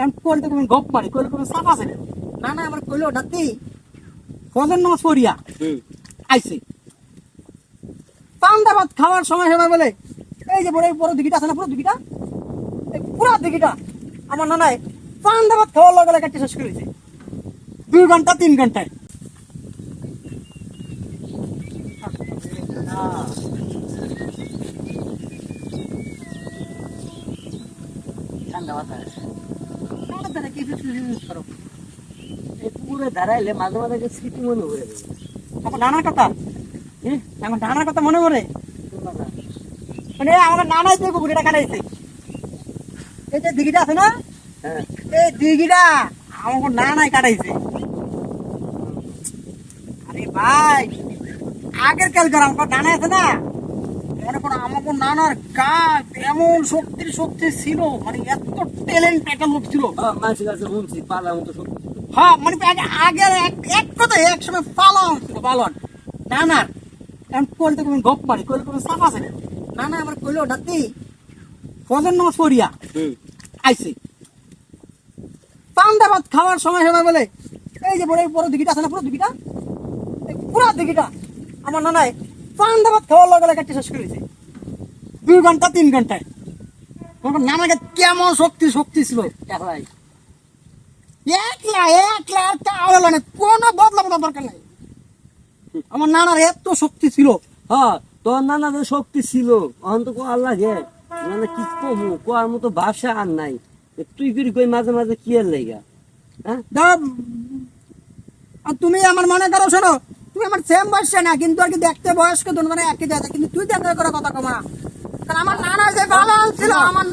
কারণ কইলে তুমি গপ মারি কইলে তুমি সাফা আছে। না না আমার কইলে ওটাতেই ফজর নামাজ পড়িয়া? আইছে। পান্ডা ভাত খাওয়ার সময় সময় বলে এই যে বড় এই বড় দিঘিটা আছে না পুরো দিঘিটা? এই পুরো দিঘিটা? আমার নানায় পান্ডা ভাত খাওয়ার লগে লগে শেষ করেছে দুই ঘণ্টা তিন ঘন্টায়। ঠান্ডা বাতাস কি করো? এই পুকুরে দাঁড়াইলে মাঝে মাঝে একটা স্মৃতি মনে হয়ে যাবে আমার নানার কথা? হ্যাঁ? আমার নানার কথা মনে? মানে আমার নানাই যে পুকুরিটা কাটাইছে। এই যে দিঘিটা আছে না? হ্যাঁ। এই দিঘিটা আমার নানাই কাটাইছে। আরে ভাই আগের কালকার আমার নানা আছে না? মনে করো আমাকে নানার গাছ এমন শক্তির শক্তি ছিল মানে এত ট্যালেন্ট একটা লোক ছিল। মানুষের কাছে শুনছি পালার মতো সত্যি হ্যাঁ মানে আগে- এক- এক কথায় এক সময় পালন ছিল পালন। নানার কইলে তো গপ মারি কইলে তুমি সাফা আছে। না না আমার কইলে ওটাতেই ফজর নামাজ পড়িয়া? আইছে। পান্ডা ভাত খাওয়ার সময় সময় বলে এই যে বড় বড় দিঘিটা আছে না পুরো দিঘিটা? পুরো দিঘিটা? আমার নানায় ভাত খাওয়ার লগে লগে শেষ দুই ঘণ্টা, তিন ঘন্টায়। কেমন শক্তি শক্তি ছিল একলাই একলা একলা লাগে কোনো দরকার নাই। আমার নানার এত শক্তি ছিল। হ্যাঁ তোর শক্তি ছিল, অহন তো কোয়ার লাগে? মানে কি কমু, কোয়ার মতো ভাষা আর নাই। তুই করি কই মাঝে মাঝে কি আর লাইগা হ্যাঁ? তুমি আমার মনে করো, শোনো তুমি আমার সেম বয়স না কিন্তু আর কি দেখতে বয়স্ক দুজনে একই দেখা কিন্তু তুই দেখতে করে কথা কমা কারণ আমার নানা যে ভালো ছিল আমার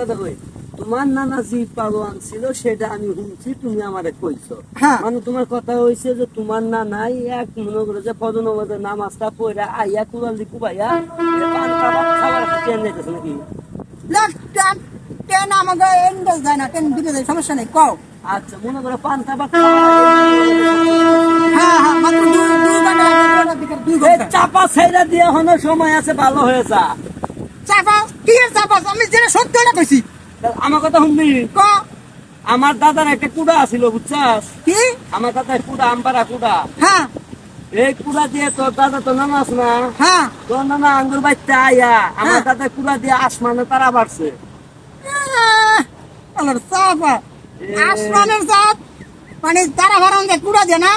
কথা কই তোমার নানা পালোয়ান ছিল সেটা আমি শুনছি তুমি আমারে কইছো। হ্যাঁ। মানে তোমার কথা হইছে যে তোমার নানাই এক মনে করে যে নামাজের নামাজটা পড়া আইয়া কুড়াল দি কুবাইয়া পান খাবার ট্রেন যাইতেছে নাকি? দেখ, আমাকে এন্ডেল যায় না টেন দিতে যায় সমস্যা নেই কও। আচ্ছা মনে করে পান কাবাব খাবার হ্যাঁ হ্যাঁ মাত্র চাপা ছেড়ে দিয়ে এখনও সময় আছে ভালো হয়েছে। চাপা? কি এর চাপা? আমি যেটা সত্যটা কইছি। আমার কথা শুনবি? ক? আমার দাদার একটা কুড়া আছিল বুঝছাস? কি? আমার দাদার কুড়া আম্বারা কুড়া। হ্যাঁ। এই কুড়া দিয়ে তোর দাদা তো নামাজ না। হ্যাঁ। তোর নানা আঙ্গুর বাইতে আয়া। আমার হ্যাঁ। দাদা কুড়া দিয়ে আসমানে তারা বাড়ছে। আল্লাহর চাপা। আসমানের চাপ মানে তারা ভাড়ান যায় কুড়া দিয়ে না?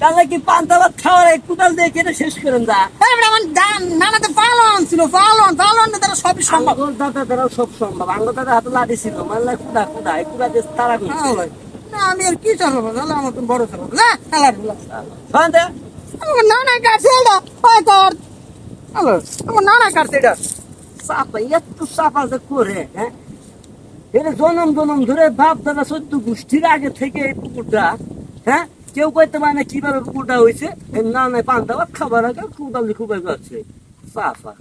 তাহলে কি পান্তাবাদ খাওয়ার এই কুদাল দিয়ে কেটে শেষ করেন দা? আমার দান- নানাতে পালন ছিল পালন পালন তারা সবই সম্ভব। দাদা তারা সব সম্ভব। আঙ্গুর দাদা হাতে লাঠি ছিল মানলে কুড়া কুড়া এই কুড়া দিয়ে তারা। না আমি আর কি চালাবো তাহলে আমার তো বড় চালাবো। না শান্তে আমার নানা কাটছে এটা হয় কর আমার নানা কাটছে এটা। চাপা একটু চাপা যে করে হ্যাঁ? এটা জনম জনম ধরে বাপ দাদা সদ্য গোষ্ঠীর আগে থেকে এই পুকুরটা হ্যাঁ? কেউ কইতে পারে না কীভাবে পুকুরটা হয়েছে না না, পান্তা খাবার আগে কুদাল খুব আছে চাপা